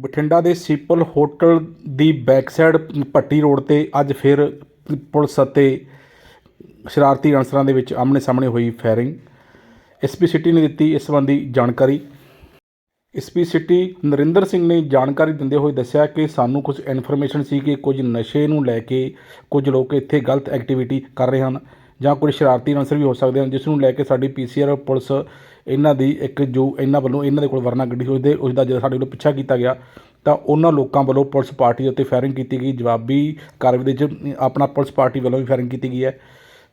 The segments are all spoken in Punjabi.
ਬਠਿੰਡਾ ਦੇ ਸੀਪਲ ਹੋਟਲ ਦੀ ਬੈਕਸਾਈਡ ਭੱਟੀ ਰੋਡ ਤੇ ਅੱਜ ਫਿਰ ਪੁਲਿਸ ਅਤੇ ਸ਼ਰਾਰਤੀ ਅਨਸਰਾਂ ਦੇ ਵਿੱਚ ਆਮਣੇ ਸਾਹਮਣੇ ਹੋਈ ਫਾਇਰਿੰਗ। ਐਸਪੀ ਸਿਟੀ ਨੇ ਦਿੱਤੀ ਇਸ ਸੰਬੰਧੀ ਜਾਣਕਾਰੀ। ਐਸਪੀ ਸਿਟੀ ਨਰਿੰਦਰ ਸਿੰਘ ਨੇ ਜਾਣਕਾਰੀ ਦਿੰਦੇ ਹੋਏ ਦੱਸਿਆ ਕਿ ਸਾਨੂੰ ਕੁਝ ਇਨਫੋਰਮੇਸ਼ਨ ਸੀ ਕਿ ਕੁਝ ਨਸ਼ੇ ਨੂੰ ਲੈ ਕੇ ਕੁਝ ਲੋਕ ਇੱਥੇ ਗਲਤ ਐਕਟੀਵਿਟੀ ਕਰ ਰਹੇ ਹਨ ਜਾਂ ਕੁਝ ਸ਼ਰਾਰਤੀ ਅਨਸਰ ਵੀ ਹੋ ਸਕਦੇ ਹਨ, ਜਿਸ ਨੂੰ ਲੈ ਕੇ ਸਾਡੀ ਪੀਸੀਆਰ ਪੁਲਿਸ ਇਹਨਾਂ ਦੀ ਇੱਕ ਜੋ ਇਹਨਾਂ ਵੱਲੋਂ ਇਹਨਾਂ ਦੇ ਕੋਲ ਵਰਨਾ ਗੱਡੀ ਹੋਈ ਤੇ ਉਸ ਦਾ ਜਦੋਂ ਸਾਡੇ ਵੱਲੋਂ ਪਿੱਛਾ ਕੀਤਾ ਗਿਆ, ਤਾਂ ਉਹਨਾਂ ਲੋਕਾਂ ਵੱਲੋਂ ਪੁਲਿਸ ਪਾਰਟੀ ਉੱਤੇ ਫਾਇਰਿੰਗ ਕੀਤੀ ਗਈ, ਜਵਾਬੀ ਕਾਰਵਾਈ ਦੇ ਵਿੱਚ ਆਪਣਾ ਪੁਲਿਸ ਪਾਰਟੀ ਵੱਲੋਂ ਵੀ ਫਾਇਰਿੰਗ ਕੀਤੀ ਗਈ ਹੈ,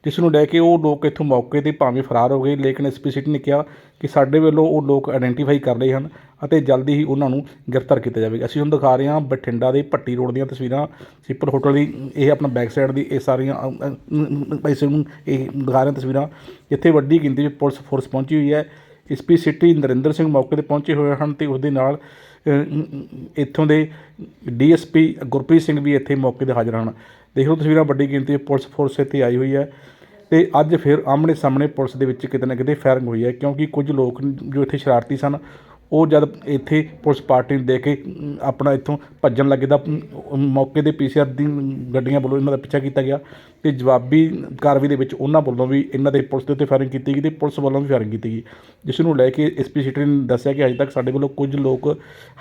ਜਿਸ ਨੂੰ ਲੈ ਕੇ ਉਹ ਲੋਕ ਇੱਥੋਂ ਮੌਕੇ ਤੇ ਭਾਵੇਂ ਫਰਾਰ ਹੋ ਗਏ, ਲੇਕਿਨ ਐਸਪੀ ਸਿਟੀ ਨੇ ਕਿਹਾ ਕਿ ਸਾਡੇ ਵੱਲੋਂ ਉਹ ਲੋਕ ਆਇਡੈਂਟੀਫਾਈ ਕਰ ਰਹੇ ਹਨ ਅਤੇ ਜਲਦੀ ਹੀ ਉਹਨਾਂ ਨੂੰ ਗ੍ਰਿਫਤਾਰ ਕੀਤਾ ਜਾਵੇਗਾ। ਅਸੀਂ ਹੁਣ ਦਿਖਾ ਰਹੇ ਹਾਂ ਬਠਿੰਡਾ ਦੇ ਭੱਟੀ ਰੋਡ ਦੀਆਂ ਤਸਵੀਰਾਂ ਸਿੱਪਰ ਹੋਟਲ ਦੀ, ਇਹ ਆਪਣਾ ਬੈਕ ਸਾਈਡ ਦੀ ਇਹ ਸਾਰੀਆਂ ਇਸ ਨੂੰ ਇਹ ਦਿਖਾ ਰਹੇ ਹਾਂ ਤਸਵੀਰਾਂ। ਜਿੱਥੇ ਵੱਡੀ ਗਿਣਤੀ ਵਿੱਚ ਪੁਲਿਸ ਫੋਰਸ ਪਹੁੰਚੀ ਹੋਈ ਹੈ। ਐਸਪੀ ਸਿਟੀ ਨਰਿੰਦਰ ਸਿੰਘ ਮੌਕੇ ਤੇ ਪਹੁੰਚੇ ਹੋਏ ਹਨ ਤੇ ਉਸ ਦੇ ਨਾਲ ਇੱਥੋਂ ਦੇ ਡੀਐਸਪੀ ਗੁਰਪ੍ਰੀਤ ਸਿੰਘ ਵੀ ਇੱਥੇ ਮੌਕੇ ਤੇ ਹਾਜ਼ਰ ਹਨ। ਦੇਖੋ ਤਸਵੀਰਾਂ ਵੱਡੀ ਗਿਣਤੀ ਪੁਲਿਸ ਫੋਰਸ ਇੱਥੇ ਆਈ ਹੋਈ ਹੈ ਤੇ ਅੱਜ ਫਿਰ ਆਮਣੇ ਸਾਹਮਣੇ ਪੁਲਿਸ ਦੇ ਵਿੱਚ ਕਿਤੇ ਨਾ ਕਿਤੇ ਫਾਇਰਿੰਗ ਹੋਈ ਹੈ ਕਿਉਂਕਿ ਕੁਝ ਲੋਕ ਜੋ ਇੱਥੇ ਸ਼ਰਾਰਤੀ ਸਨ ਉਹ ਜਦ ਇੱਥੇ ਪੁਲਿਸ ਪਾਰਟੀ ਨੂੰ ਦੇ ਕੇ ਆਪਣਾ ਇੱਥੋਂ ਭੱਜਣ ਲੱਗੇ ਤਾਂ ਮੌਕੇ 'ਤੇ ਪੀ ਸੀ ਆਰ ਦੀ ਗੱਡੀਆਂ ਵੱਲੋਂ ਇਹਨਾਂ ਦਾ ਪਿੱਛਾ ਕੀਤਾ ਗਿਆ ਅਤੇ ਜਵਾਬੀ ਕਾਰਵਾਈ ਦੇ ਵਿੱਚ ਉਹਨਾਂ ਵੱਲੋਂ ਵੀ ਇਹਨਾਂ ਦੇ ਪੁਲਿਸ ਦੇ ਉੱਤੇ ਫਾਇਰਿੰਗ ਕੀਤੀ ਗਈ ਅਤੇ ਪੁਲਿਸ ਵੱਲੋਂ ਵੀ ਫਾਇਰਿੰਗ ਕੀਤੀ ਗਈ। ਜਿਸ ਨੂੰ ਲੈ ਕੇ ਐਸਪੀ ਸਿਟੀ ਨੇ ਦੱਸਿਆ ਕਿ ਅਜੇ ਤੱਕ ਸਾਡੇ ਵੱਲੋਂ ਕੁਝ ਲੋਕ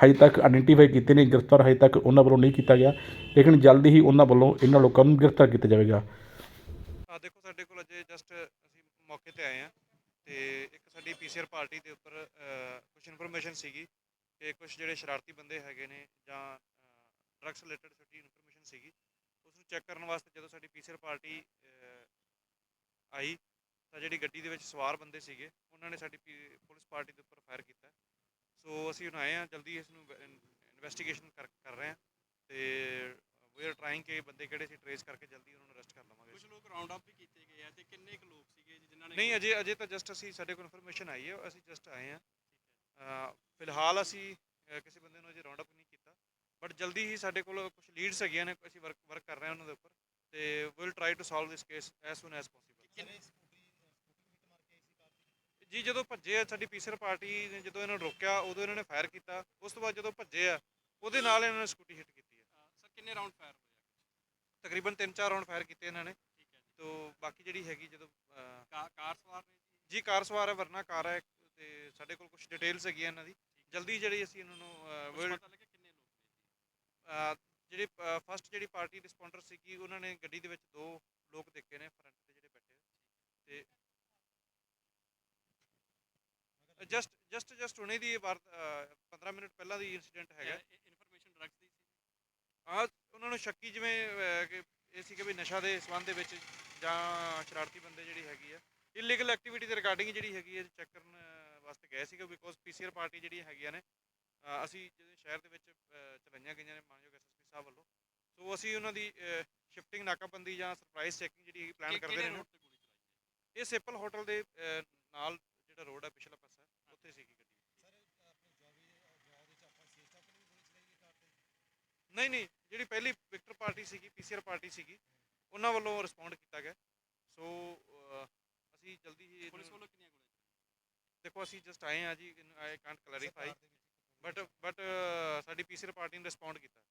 ਹਜੇ ਤੱਕ ਆਇਡੈਂਟੀਫਾਈ ਕੀਤੇ ਨੇ, ਗ੍ਰਿਫਤਾਰ ਹਜੇ ਤੱਕ ਉਹਨਾਂ ਵੱਲੋਂ ਨਹੀਂ ਕੀਤਾ ਗਿਆ, ਲੇਕਿਨ ਜਲਦੀ ਹੀ ਉਹਨਾਂ ਵੱਲੋਂ ਇਹਨਾਂ ਲੋਕਾਂ ਨੂੰ ਗ੍ਰਿਫਤਾਰ ਕੀਤਾ ਜਾਵੇਗਾ। ਆ ਦੇਖੋ ਸਾਡੇ ਕੋਲ ਅਜੇ ਜਸਟ ਅਸੀਂ ਮੌਕੇ ਤੇ ਆਏ ਆ ਤੇ ਇੱਕ ਸਾਡੀ ਪੀਸੀਆਰ ਪਾਰਟੀ ਦੇ ਉੱਪਰ ਕੁਝ ਇਨਫੋਰਮੇਸ਼ਨ ਸੀਗੀ ਕਿ ਕੁਝ ਜਿਹੜੇ ਸ਼ਰਾਰਤੀ ਬੰਦੇ ਹੈਗੇ ਨੇ ਜਾਂ ਡਰੱਗਸ ਰਿਲੇਟਡ ਸਾਡੀ ਇਨਫੋਰਮੇਸ਼ਨ ਸੀਗੀ ਉਸ ਨੂੰ ਚੈੱਕ ਕਰਨ ਵਾਸਤੇ ਜਦੋਂ ਸਾਡੀ ਪੀਸੀਆਰ ਪਾਰਟੀ ਆਈ, ਤਾਂ ਜਿਹੜੀ ਗੱਡੀ ਦੇ ਵਿੱਚ ਸਵਾਰ ਬੰਦੇ ਸੀਗੇ, ਉਹਨਾਂ ਨੇ ਸਾਡੀ ਪੀ- ਪੁਲਿਸ ਪਾਰਟੀ ਦੇ ਉੱਪਰ ਫਾਇਰ ਕੀਤਾ। ਸੋ ਅਸੀਂ ਹੁਣ ਆਏ ਆ ਜਲਦੀ ਇਸ ਨੂੰ ਇਨਵੈਸਟੀਗੇਸ਼ਨ ਕਰ ਕਰ ਰਹੇ ਆ ਤੇ ਵੀ ਆਰ ਟਰਾਈਂਗ ਕਿ ਬੰਦੇ ਕਿਹੜੇ ਸੀ ਟਰੇਸ ਕਰਕੇ ਜਲਦੀ ਉਹਨਾਂ ਨੂੰ ਅਰੈਸਟ ਕਰ ਲਵਾਂਗੇ। ਕੁਝ ਲੋਕ ਰਾਉਂਡ ਅਪ ਵੀ ਕੀਤੇ ਗਏ ਆ ਤੇ ਕਿੰਨੇ ਕੁ ਲੋਕ ਸੀਗੇ ਜਿਨ੍ਹਾਂ ਨੇ ਨਹੀਂ ਅਜੇ ਅਜੇ ਤਾਂ ਜਸਟ ਅਸੀਂ ਸਾਡੇ ਕੋਲ ਇਨਫੋਰਮੇਸ਼ਨ ਆਈ ਹੈ ਅਸੀਂ ਜਸਟ ਆਏ ਆ ਫਿਲਹਾਲ ਅਸੀਂ ਕਿਸੇ ਬੰਦੇ ਨੂੰ ਅਜੇ ਰਾਉਂਡ ਅਪ ਨਹੀਂ ਕੀਤਾ। ਬਟ ਜਲਦੀ ਹੀ ਸਾਡੇ ਕੋਲ ਕੁਝ ਲੀਡਸ ਹੈਗੀਆਂ ਨੇ ਅਸੀਂ ਵਰਕ ਵਰਕ ਕਰ ਰਹੇ ਹਾਂ ਉਹਨਾਂ ਦੇ ਉੱਪਰ। ਤੇ will try to solve this case as soon as possible ਜੀ ਜਦੋਂ ਭੱਜੇ ਆ ਸਾਡੀ ਪੀਸਰ ਪਾਰਟੀ ਨੇ ਜਦੋਂ ਇਹਨਾਂ ਨੂੰ ਰੋਕਿਆ ਉਦੋਂ ਇਹਨਾਂ ਨੇ ਫਾਇਰ ਕੀਤਾ। ਉਸ ਤੋਂ ਬਾਅਦ ਜਦੋਂ ਭੱਜੇ ਆ ਉਹਦੇ ਨਾਲ ਇਹਨਾਂ ਨੇ ਸਕੂਟੀ ਹਿੱਟ ਕੀਤੀ। ਕਿੰਨੇ ਰਾਉਂਡ ਫਾਇਰ ਹੋਏ ਆ? ਤਕਰੀਬਨ 3-4 ਰਾਉਂਡ ਫਾਇਰ ਕੀਤੇ ਇਹਨਾਂ ਨੇ। ਠੀਕ ਹੈ ਜੀ। ਤੋਂ ਬਾਕੀ ਜਿਹੜੀ ਹੈਗੀ ਜਦੋਂ ਅਹ, ਕਾ- ਕਾਰ ਸਵਾਰ ਨੇ ਜੀ? ਜੀ ਕਾਰ ਸਵਾਰ ਹੈ ਵਰਨਾ ਕਾਰ ਹੈ ਤੇ ਸਾਡੇ ਕੋਲ ਕੁਝ ਡਿਟੇਲਸ ਹੈਗੀਆਂ ਇਹਨਾਂ ਦੀ। ਜਲਦੀ ਜਿਹੜੀ ਅਸੀਂ ਇਹਨਾਂ ਨੂੰ ਅਹ, ਕੁਛ will- ਪਤਾ ਲੱਗਿਆ ਕਿੰਨੇ ਲੋਕ ਨੇ ਜੀ? ਅਹ, ਜਿਹੜੀ ਫਸਟ ਜਿਹੜੀ ਪਾਰਟੀ ਰਿਸਪੌਂਡਰ ਸੀਗੀ ਉਹਨਾਂ ਨੇ ਗੱਡੀ ਦੇ ਵਿੱਚ ਦੋ ਲੋਕ ਦੇਖੇ ਨੇ ਫਰੰਟ ਤੇ ਜਿਹੜੇ ਬੈਠੇ ਤੇ ਜਸਟ ਜਸਟ ਜਸਟ ਹੁਣੇ ਦੀ ਇਹ ਵਾਰ 15 ਮਿੰਟ ਪਹਿਲਾਂ ਦੀ ਇਨਸੀਡੈਂਟ ਹੈਗਾ। ਆ ਉਹਨਾਂ ਨੂੰ ਸ਼ੱਕੀ ਜਿਵੇਂ ਅਹ, ਕਿ ਇਹ ਸੀ ਕਿ ਵੀ ਨਸ਼ਾ ਦੇ ਸੰਬੰਧ ਦੇ ਵਿੱਚ ਜਾਂ ਸ਼ਰਾਰਤੀ ਬੰਦੇ ਜਿਹੜੀ ਹੈਗੀ ਆ ਇਲੀਗਲ ਐਕਟੀਵਿਟੀ ਦੇ ਰਿਗਾਰਡਿੰਗ ਜਿਹੜੀ ਹੈਗੀ ਹੈ ਚੈੱਕ ਕਰਨ ਅਹ, ਵਾਸਤੇ ਗਏ ਸੀਗੇ ਬਿਕੋਜ਼ ਪੀਸੀਆਰ ਪਾਰਟੀ ਜਿਹੜੀ ਹੈਗੀਆਂ ਨੇ ਅਹ, ਅਸੀਂ ਜਿਹੜੇ ਸ਼ਹਿਰ ਦੇ ਵਿੱਚ ਅਹ, ਚਲਾਈਆਂ ਗਈਆਂ ਨੇ ਮਾਨਯੋਗ ਐਸਐਸਪੀ ਸਾਹਿਬ ਵੱਲੋਂ। ਸੋ ਅਸੀਂ ਉਹਨਾਂ ਦੀ ਸ਼ਿਫਟਿੰਗ ਨਾਕਾਬੰਦੀ ਜਾਂ ਸਰਪ੍ਰਾਈਜ਼ ਚੈਕਿੰਗ ਜਿਹੜੀ ਪਲਾਨ ਕਰਦੇ ਨੇ। ਇਹ ਸਿਪਲ ਹੋਟਲ ਦੇ ਅਹ, ਨਾਲ ਜਿਹੜਾ ਰੋਡ ਹੈ ਪਿਛਲਾ ਪਾਸਾ ਉੱਥੇ ਸੀਗੀ ਗੱਡੀ। ਨਹੀਂ ਨਹੀਂ ਜਿਹੜੀ ਪਹਿਲੀ ਵਿਕਟਰ ਪਾਰਟੀ ਸੀਗੀ ਪੀਸੀਆਰ ਪਾਰਟੀ ਸੀਗੀ ਉਹਨਾਂ ਵੱਲੋਂ ਰਿਸਪੌਂਡ ਕੀਤਾ ਗਿਆ। ਸੋ ਅਸੀਂ ਜਲਦੀ ਹੀ ਪੁਲਿਸ ਵੱਲੋਂ ਕਿੰਨੀਆਂ ਗੋਲੀਆਂ ਦੇਖੋ ਅਸੀਂ ਜਸਟ ਆਏ ਆ ਜੀ I can't clarify but but ਸਾਡੀ ਪੀਸੀਆਰ ਪਾਰਟੀ ਨੇ ਰਿਸਪੌਂਡ ਕੀਤਾ।